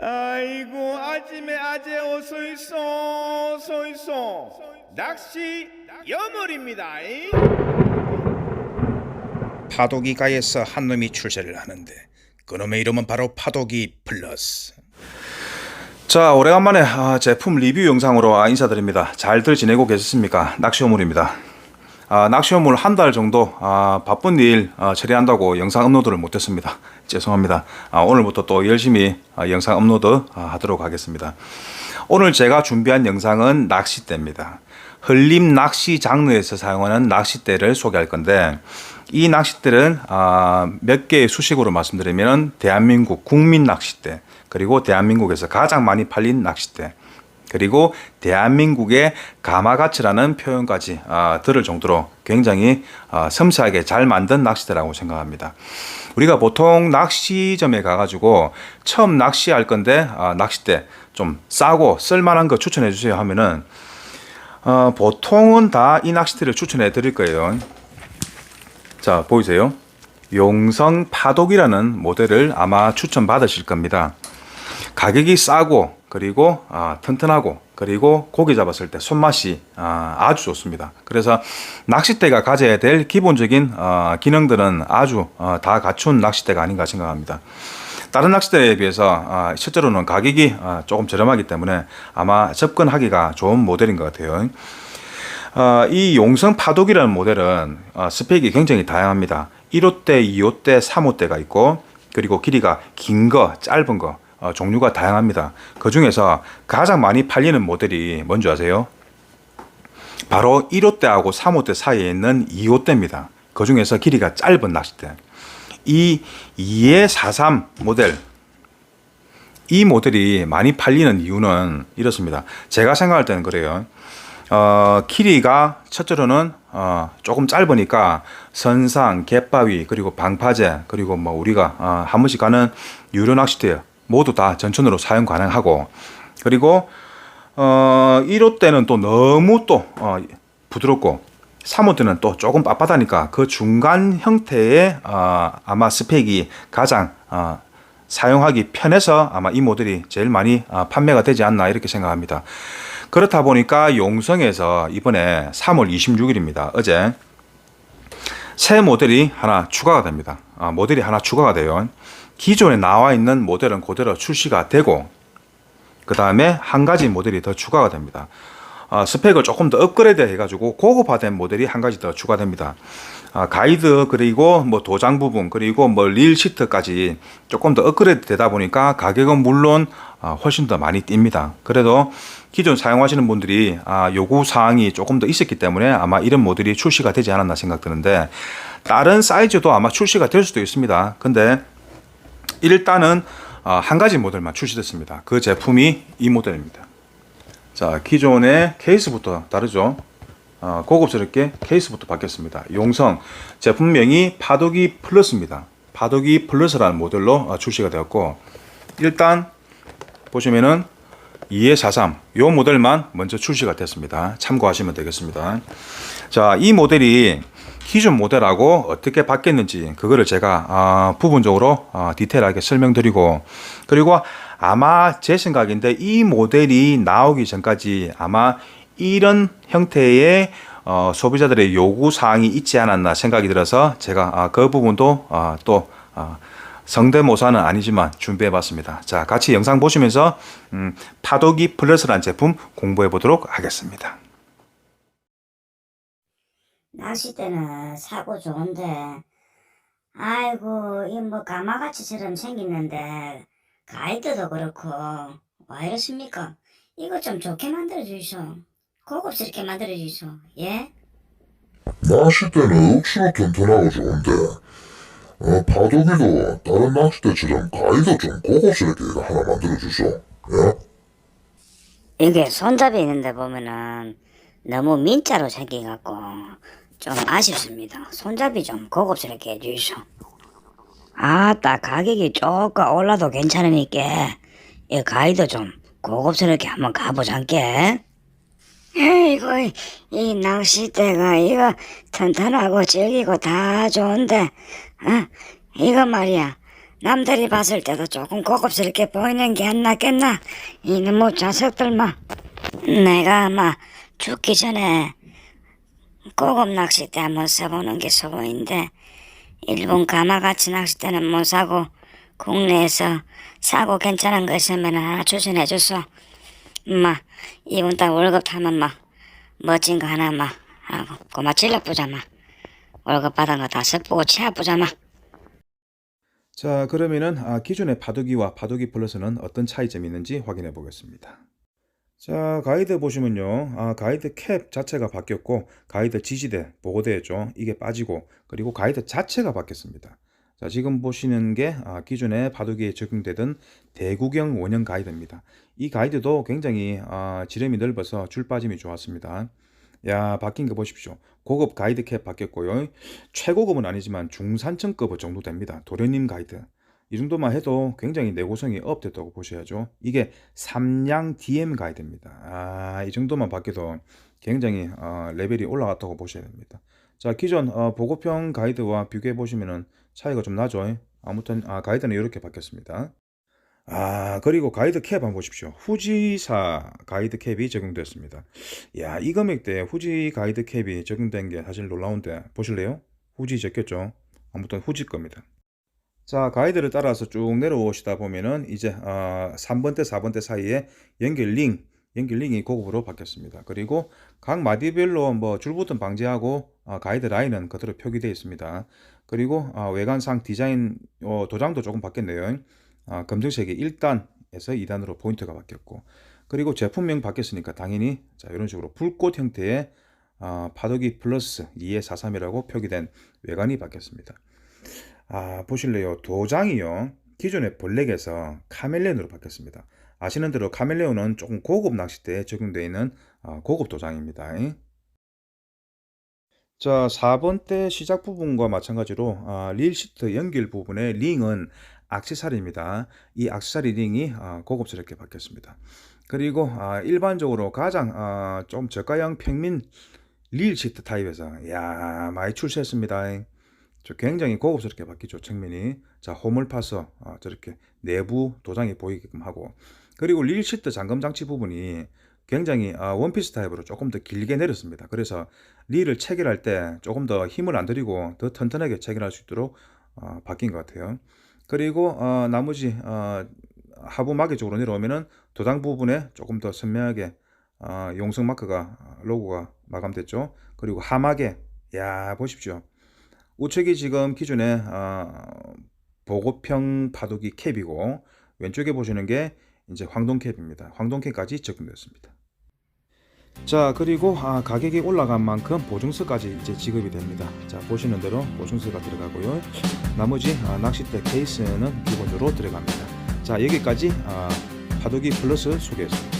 아이고 아침에 아재 어서 있어 어서 있어 낚시 여물입니다 잉? 파도기가에서 한 놈이 출세를 하는데 그놈의 이름은 바로 파도기 플러스. 자 오래간만에 아, 제품 리뷰 영상으로 아, 인사드립니다. 잘들 지내고 계셨습니까? 낚시호물입니다. 아, 낚시호물 한 달 정도 아, 바쁜 일 아, 처리한다고 영상 업로드를 못했습니다. 죄송합니다. 아, 오늘부터 또 열심히 아, 영상 업로드 아, 하도록 하겠습니다. 오늘 제가 준비한 영상은 낚싯대입니다. 흘림 낚시 장르에서 사용하는 낚싯대를 소개할 건데 이 낚싯대는 아, 몇 개의 수식으로 말씀드리면 대한민국 국민 낚싯대 그리고 대한민국에서 가장 많이 팔린 낚싯대 그리고 대한민국의 가마가치라는 표현까지 아, 들을 정도로 굉장히 아, 섬세하게 잘 만든 낚싯대라고 생각합니다. 우리가 보통 낚시점에 가가지고 처음 낚시할 건데 아, 낚싯대 좀 싸고 쓸만한 거 추천해 주세요 하면은 어, 보통은 다 이 낚싯대를 추천해 드릴 거예요. 자 보이세요? 용성 파독이라는 모델을 아마 추천 받으실 겁니다. 가격이 싸고 그리고 아, 튼튼하고 그리고 고기 잡았을 때 손맛이 아, 주 좋습니다. 그래서 낚싯대가 가져야 될 기본적인 어, 기능들은 아주 어, 다 갖춘 낚싯대가 아닌가 생각합니다. 다른 낚싯대에 비해서 아, 실제로는 가격이 아, 조금 저렴하기 때문에 아마 접근하기가 좋은 모델인 것 같아요. 어, 이 용성 파독이라는 모델은 어, 스펙이 굉장히 다양합니다. 1호대, 2호대, 3호대가 있고 그리고 길이가 긴 거, 짧은 거 어, 종류가 다양합니다. 그 중에서 가장 많이 팔리는 모델이 뭔지 아세요? 바로 1호대하고 3호대 사이에 있는 2호대입니다. 그 중에서 길이가 짧은 낚싯대. 이 2의 43 모델 이 모델이 많이 팔리는 이유는 이렇습니다. 제가 생각할 때는 그래요. 어, 길이가 첫째로는 어, 조금 짧으니까 선상, 갯바위, 그리고 방파제, 그리고 뭐 우리가 어, 한 번씩 가는 유료 낚시대 모두 다 전천으로 사용 가능하고 그리고 어, 1호 때는 또 너무 또 어, 부드럽고 3호 때는 또 조금 빳빳하니까 그 중간 형태의 어, 아마 스펙이 가장 어, 사용하기 편해서 아마 이 모델이 제일 많이 어, 판매가 되지 않나 이렇게 생각합니다. 그렇다 보니까 용성에서 이번에 3월 26일입니다. 어제 새 모델이 하나 추가가 됩니다. 아, 모델이 하나 추가가 돼요. 기존에 나와 있는 모델은 그대로 출시가 되고 그 다음에 한 가지 모델이 더 추가가 됩니다. 아, 스펙을 조금 더 업그레이드 해가지고 고급화된 모델이 한 가지 더 추가됩니다. 아, 가이드 그리고 뭐 도장 부분 그리고 뭐 릴 시트까지 조금 더 업그레이드 되다 보니까 가격은 물론 아, 훨씬 더 많이 뜁니다. 그래도 기존 사용하시는 분들이 아, 요구 사항이 조금 더 있었기 때문에 아마 이런 모델이 출시가 되지 않았나 생각드는데 다른 사이즈도 아마 출시가 될 수도 있습니다. 근데 일단은 어, 한 가지 모델만 출시됐습니다. 그 제품이 이 모델입니다. 자, 기존의 케이스부터 다르죠. 어, 고급스럽게 케이스부터 바뀌었습니다. 용성 제품명이 파도기 플러스입니다. 파도기 플러스라는 모델로 어, 출시가 되었고 일단 보시면은 2의 43, 요 모델만 먼저 출시가 됐습니다. 참고하시면 되겠습니다. 자, 이 모델이 기존 모델하고 어떻게 바뀌었는지 그거를 제가 아, 부분적으로 아, 디테일하게 설명드리고 그리고 아마 제 생각인데 이 모델이 나오기 전까지 아마 이런 형태의 어, 소비자들의 요구 사항이 있지 않았나 생각이 들어서 제가 아, 그 부분도 아, 또 아, 성대모사는 아니지만 준비해봤습니다. 자, 같이 영상 보시면서 음, 파도기 플러스라는 제품 공부해 보도록 하겠습니다. 낚싯대는 사고 좋은데, 아이고, 이 뭐 가마같이처럼 생겼는데, 가이드도 그렇고, 와 이렇습니까? 이거 좀 좋게 만들어 주이소. 고급스럽게 만들어 주이소. 예? 낚싯대는 억수로 튼튼하고 좋은데 어, 파도기도 다른 낚싯대처럼 가위도 좀 고급스럽게 하나 만들어 주소 예? 이게 손잡이 있는데 보면은, 너무 민자로 생겨갖고, 좀 아쉽습니다. 손잡이 좀 고급스럽게 해주이소. 아따, 가격이 조금 올라도 괜찮으니까, 이 가이드 좀 고급스럽게 한번 가보자께. 에이구, 이 낚싯대가 이거 튼튼하고 질기고 다 좋은데, 어? 이거 말이야. 남들이 봤을 때도 조금 고급스럽게 보이는 게 안 낫겠나? 이놈의 자석들마. 내가 아마 죽기 전에 고급 낚싯대 한번 써보는 게 소원인데 일본 가마같이 낚싯대는 못 사고 국내에서 사고 괜찮은 거 있으면 하나 추천해 줬어. 엄마 이번 달 월급 타면 막 멋진 거 하나 막 하고 고마 질러보자 마. 월급 받은 거다 섞고 치아보자 마. 자, 그러면은 아, 기존의 파도기와 파도기 플러스는 어떤 차이점이 있는지 확인해 보겠습니다. 자, 가이드 보시면요. 아, 가이드 캡 자체가 바뀌었고, 가이드 지지대, 보고대였죠. 이게 빠지고, 그리고 가이드 자체가 바뀌었습니다. 자, 지금 보시는 게 아, 기존의 파도기에 적용되던 대구경 원형 가이드입니다. 이 가이드도 굉장히 아, 지름이 넓어서 줄 빠짐이 좋았습니다. 야, 바뀐 거 보십시오. 고급 가이드 캡 바뀌었고요. 최고급은 아니지만 중산층급 정도 됩니다. 도련님 가이드. 이 정도만 해도 굉장히 내구성이 업됐다고 보셔야죠. 이게 삼양 DM 가이드입니다. 아, 이 정도만 바뀌어도 굉장히 어, 레벨이 올라갔다고 보셔야 됩니다. 자, 기존 어, 보고평 가이드와 비교해 보시면은 차이가 좀 나죠. 아무튼 아, 가이드는 이렇게 바뀌었습니다. 아, 그리고 가이드 캡 한번 보십시오. 후지사 가이드 캡이 적용됐습니다. 야, 이 금액대에 후지 가이드 캡이 적용된 게 사실 놀라운데 보실래요? 후지 적혔죠? 아무튼 후지 겁니다. 자, 가이드를 따라서 쭉 내려오시다 보면은 이제 어, 3번대, 4번대 사이에 연결 링, 연결 링이 고급으로 바뀌었습니다. 그리고 각 마디별로 뭐 줄부튼 방지하고 어, 가이드 라인은 그대로 표기되어 있습니다. 그리고 어, 외관상 디자인 어, 도장도 조금 바뀌었네요. 아, 검정색이 1단에서 2단으로 포인트가 바뀌었고 그리고 제품명 바뀌었으니까 당연히 자 이런 식으로 불꽃 형태의 아, 파도기 플러스 2의 43이라고 표기된 외관이 바뀌었습니다. 아 보실래요? 도장이요. 기존의 블랙에서 카멜레온으로 바뀌었습니다. 아시는 대로 카멜레온은 조금 고급 낚싯대에 적용되어 있는 아, 고급 도장입니다. 자, 4번 때 시작 부분과 마찬가지로 아, 릴 시트 연결 부분의 링은 액세서리입니다. 이 액세서리 링이 아, 고급스럽게 바뀌었습니다. 그리고 아, 일반적으로 가장 아, 좀 저가형 평민 릴 시트 타입에서 야 많이 출시했습니다. 저 굉장히 고급스럽게 바뀌죠 측면이. 자 호물 파서 아, 저렇게 내부 도장이 보이게끔 하고 그리고 릴 시트 잠금 장치 부분이 굉장히 아, 원피스 타입으로 조금 더 길게 내렸습니다. 그래서 릴을 체결할 때 조금 더 힘을 안 들이고 더 튼튼하게 체결할 수 있도록 어, 바뀐 것 같아요. 그리고 어, 나머지 어, 하부 마개 쪽으로 내려오면은 도장 부분에 조금 더 선명하게 어, 용성 마크가 어, 로고가 마감됐죠. 그리고 하마개 야 보십시오. 우측이 지금 기존의 어, 보고평 파도기 캡이고 왼쪽에 보시는 게 이제 황동 캡입니다. 황동 캡까지 적용되었습니다. 자 그리고 아, 가격이 올라간 만큼 보증서까지 이제 지급이 됩니다. 자 보시는 대로 보증서가 들어가고요. 나머지 아, 낚싯대 케이스는 기본적으로 들어갑니다. 자 여기까지 아, 파도기 플러스 소개했습니다.